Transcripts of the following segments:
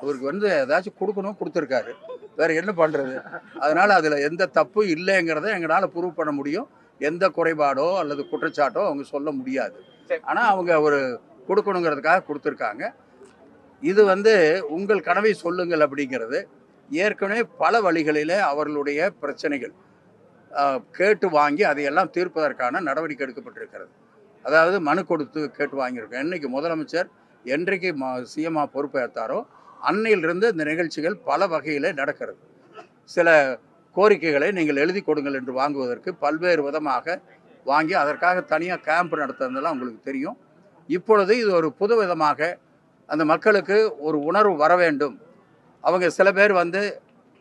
அவருக்கு வந்து ஏதாச்சும் கொடுக்கணும் கொடுத்துருக்காரு. வேற என்ன பண்றது? அதனால அதுல எந்த தப்பும் இல்லைங்கிறத எங்களால் ப்ரூவ் பண்ண முடியும். எந்த குறைபாடோ அல்லது குற்றச்சாட்டோ அவங்க சொல்ல முடியாது. சரி. ஆனா அவங்க ஒரு கொடுக்கணுங்கிறதுக்காக கொடுத்துருக்காங்க. இது வந்து உங்கள் கனவை சொல்லுங்கள் அப்படிங்கிறது ஏற்கனவே பல வழிகளில் அவர்களுடைய பிரச்சனைகள். கேட்டு வாங்கி அதையெல்லாம் தீர்ப்பதற்கான நடவடிக்கை எடுக்கப்பட்டிருக்கிறது. அதாவது மனு கொடுத்து கேட்டு வாங்கியிருக்கோம். என்னைக்கு முதலமைச்சர் என்றைக்கு சிஎம்ஆ பொறுப்பேற்றாரோ அன்னையிலிருந்து இந்த நிகழ்ச்சிகள் பல வகையில் நடக்கிறது. சில கோரிக்கைகளை நீங்கள் எழுதி கொடுங்கள் என்று வாங்குவதற்கு பல்வேறு விதமாக வாங்கி அதற்காக தனியாக கேம்ப் நடத்துறதெல்லாம் உங்களுக்கு தெரியும். இப்பொழுது இது ஒரு புது விதமாக அந்த மக்களுக்கு ஒரு உணர்வு வர வேண்டும். அவங்க சில பேர் வந்து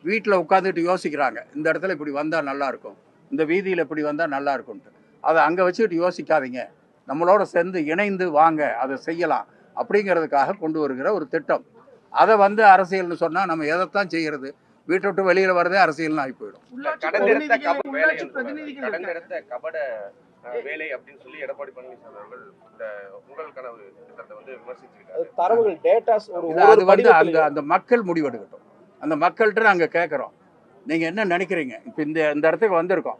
வீட்டில் உட்காந்துட்டு யோசிக்கிறாங்க. இந்த இடத்துல இப்படி வந்தால் நல்லாயிருக்கும் இந்த வீதியில் இப்படி வந்தால் நல்லா அதை அங்கே வச்சுக்கிட்டு யோசிக்காதீங்க. நம்மளோட சேர்ந்து இணைந்து வாங்க அதை செய்யலாம் அப்படிங்கிறதுக்காக கொண்டு வருகிற ஒரு திட்டம். அதை வந்து அரசியல்னு சொன்னால் நம்ம எதைத்தான் செய்கிறது வீட்டை விட்டு வெளியில் வரதே அரசியல்னு ஆகி போயிடும். வேலை அப்படின்னு சொல்லி எடப்பாடி பழனிசாமி அவர்கள் இந்த உங்கள் கனவு திட்டத்தை வந்து விமர்சிச்சிருக்காரு. அது தரவுகள் டேட்டாஸ் ஒரு இல்ல, ஒரு அது வந்து அந்த படிவத்திலையும் அந்த மக்கள் முடிவெடுக்கட்டும். அந்த மக்கள்கிட்ட நாங்கள் கேட்குறோம் நீங்கள் என்ன நினைக்கிறீங்க? இப்போ இந்த இந்த இடத்துக்கு வந்திருக்கோம்.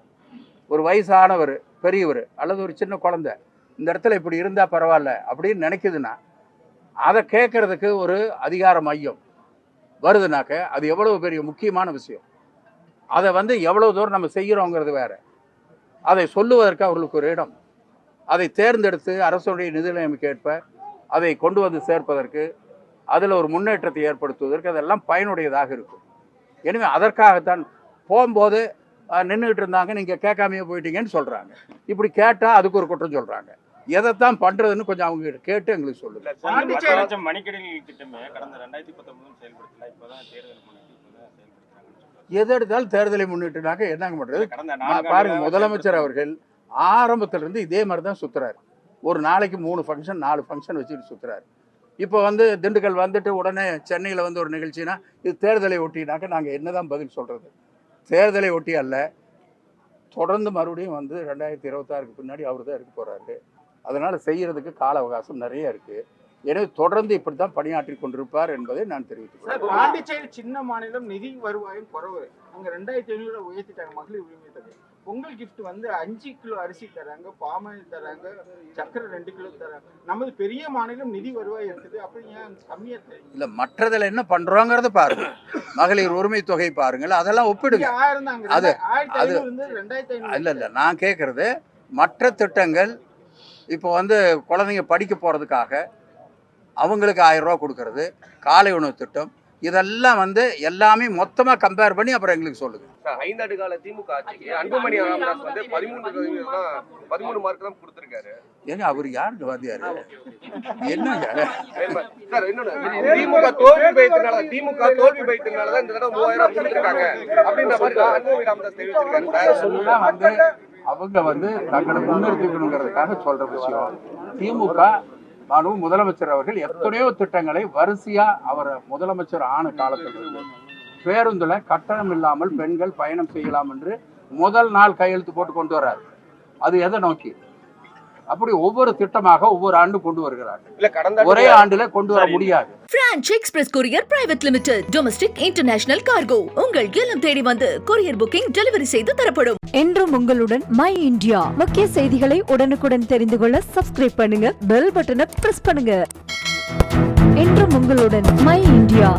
ஒரு வயசானவர் பெரியவர் அல்லது ஒரு சின்ன குழந்தை இந்த இடத்துல இப்படி இருந்தால் பரவாயில்ல அப்படின்னு நினைக்குதுன்னா அதை கேட்கறதுக்கு ஒரு அதிகார மையம் வருதுனாக்க அது எவ்வளவு பெரிய முக்கியமான விஷயம். அதை வந்து எவ்வளோ தூரம் நம்ம செய்கிறோங்கிறது வேற. அதை சொல்லுவதற்கு அவர்களுக்கு ஒரு இடம். அதை தேர்ந்தெடுத்து அரசுடைய நிதி ஏற்ப அதை கொண்டு வந்து சேர்ப்பதற்கு அதில் ஒரு முன்னேற்றத்தை ஏற்படுத்துவதற்கு அதெல்லாம் பயனுடையதாக இருக்கும். எனவே அதற்காகத்தான் போகும்போது நின்றுக்கிட்டு இருந்தாங்க நீங்கள் கேட்காமையே போயிட்டீங்கன்னு சொல்கிறாங்க இப்படி கேட்டால் அதுக்கு ஒரு குற்றம் சொல்கிறாங்க எதைத்தான் பண்ணுறதுன்னு கொஞ்சம் அவங்க கிட்ட கேட்டு எங்களுக்கு சொல்லுங்க. மணிக்கணினி திட்டமே கடந்த ரெண்டாயிரத்தி பத்தொன்பதும் செயல்படுத்தல இப்பதான் தேர்தல் முன்னிட்டு இப்பதான் செயல்படுத்துறாங்கன்னு சொல்றாங்க. எது எடுத்தாலும் தேர்தலை முன்னிட்டுனாக்க என்னங்க நான்கு பாருங்க முதலமைச்சர் அவர்கள் ஆரம்பத்திலிருந்து இதே மாதிரி தான் சுத்துறாரு. ஒரு நாளைக்கு மூணு ஃபங்க்ஷன் நாலு ஃபங்க்ஷன் வச்சுட்டு சுத்துறாரு. இப்போ வந்து திண்டுக்கல் வந்துட்டு உடனே சென்னையில் வந்து ஒரு நிகழ்ச்சினா இது தேர்தலை ஒட்டினாக்க நாங்கள் என்னதான் பதில் சொல்றது? தேர்தலை ஒட்டி அல்ல தொடர்ந்து மறுபடியும் வந்து ரெண்டாயிரத்தி இருபத்தாறுக்கு பின்னாடி அவர் தான் இருக்க போறாரு. அதனால செய்யறதுக்கு கால அவகாசம் நிறைய இருக்கு. எனவே தொடர்ந்து இப்படி தான் பணியாற்றி கொண்டிருப்பார் என்பதை நான் தெரிவித்துக் பாண்டிச்சேரி சின்ன மாநிலம் நிதி வருவாயும் குறைவு. அங்க ரெண்டாயிரத்தி ஐநூறு உயர்த்திட்டாங்க மகளிர் உரிமை தொகை. பொங்கல் gift வந்து அஞ்சு கிலோ அரிசி தராங்க பாமாயில் தராங்க சக்கரை ரெண்டு கிலோ தராங்க. நமது பெரிய மாநிலம் நிதி வருவாய் இருக்குது. அப்படி ஏன் கம்மியா தெரியும் இல்ல மற்றதுல என்ன பண்றோங்கிறத பாருங்க. மகளிர் உரிமை தொகை பாருங்கள். அதெல்லாம் ஒப்பிடுங்க. ஆயிரம் தான் அங்க அது- அது- ரெண்டாயிரத்தி ஐநூறு இல்ல இல்ல நான் கேட்கறது மற்ற திட்டங்கள் இப்போ வந்து குழந்தைங்க படிக்க போறதுக்காக அவங்களுக்கு ஆயிரம் ரூபா கொடுக்கறது காலை உணவு திட்டம் இதெல்லாம் வந்து எல்லாமே மொத்தமா கம்பேர் பண்ணி அப்புறம் எங்களுக்கு சொல்லுங்க. ஐந்தாண்டு கால திமுக ஆட்சிக்கு அன்புமணி ராமதாஸ் வந்து பதிமூணு பதிமூணு மார்க் தான் கொடுத்திருக்காரு. ஏங்க அவர் யாருக்கு வாத்தியாரு? என்னங்க சார் இன்னொன்னு திமுக தோல்வி பயத்தினால திமுக தோல்வி பயத்தினால தான் இந்த தடவை மூவாயிரம் கொடுத்திருக்காங்க. அப்படின்ற மாதிரி அன்புமணி ராமதாஸ் வந்து அவங்க வந்து தங்களை முன்னிறுத்திக்கணுங்கிறதுக்காக சொல்ற விஷயம். திமுக மனு முதலமைச்சர் அவர்கள் எத்தனையோ திட்டங்களை வரிசையா அவர் முதலமைச்சர் ஆன காலத்தில் பேருந்துல கட்டணம் இல்லாமல் பெண்கள் பயணம் செய்யலாம் என்று முதல் நாள் கையெழுத்து போட்டு கொண்டு வர்றார். அது எதை நோக்கி? அப்படி ஒவ்வொரு திட்டமாக ஒவ்வொரு ஆண்டும் கொண்டு வருகிறார் இல்ல கடந்த ஒரே ஆண்டுல கொண்டு வர முடியாது. Branch express courier private limited domestic international cargo உங்கள் இல்லம் தேடி வந்து கொரியர் புக்கிங் டெலிவரி செய்து தரப்படும். என்றும் உங்களுடன் மை இந்தியா முக்கிய செய்திகளை உடனுக்குடன் தெரிந்து கொள்ள சப்ஸ்கிரைப் பண்ணுங்க பெல் பட்டனை பிரஸ் பண்ணுங்க. என்றும் உங்களுடன் மை இந்தியா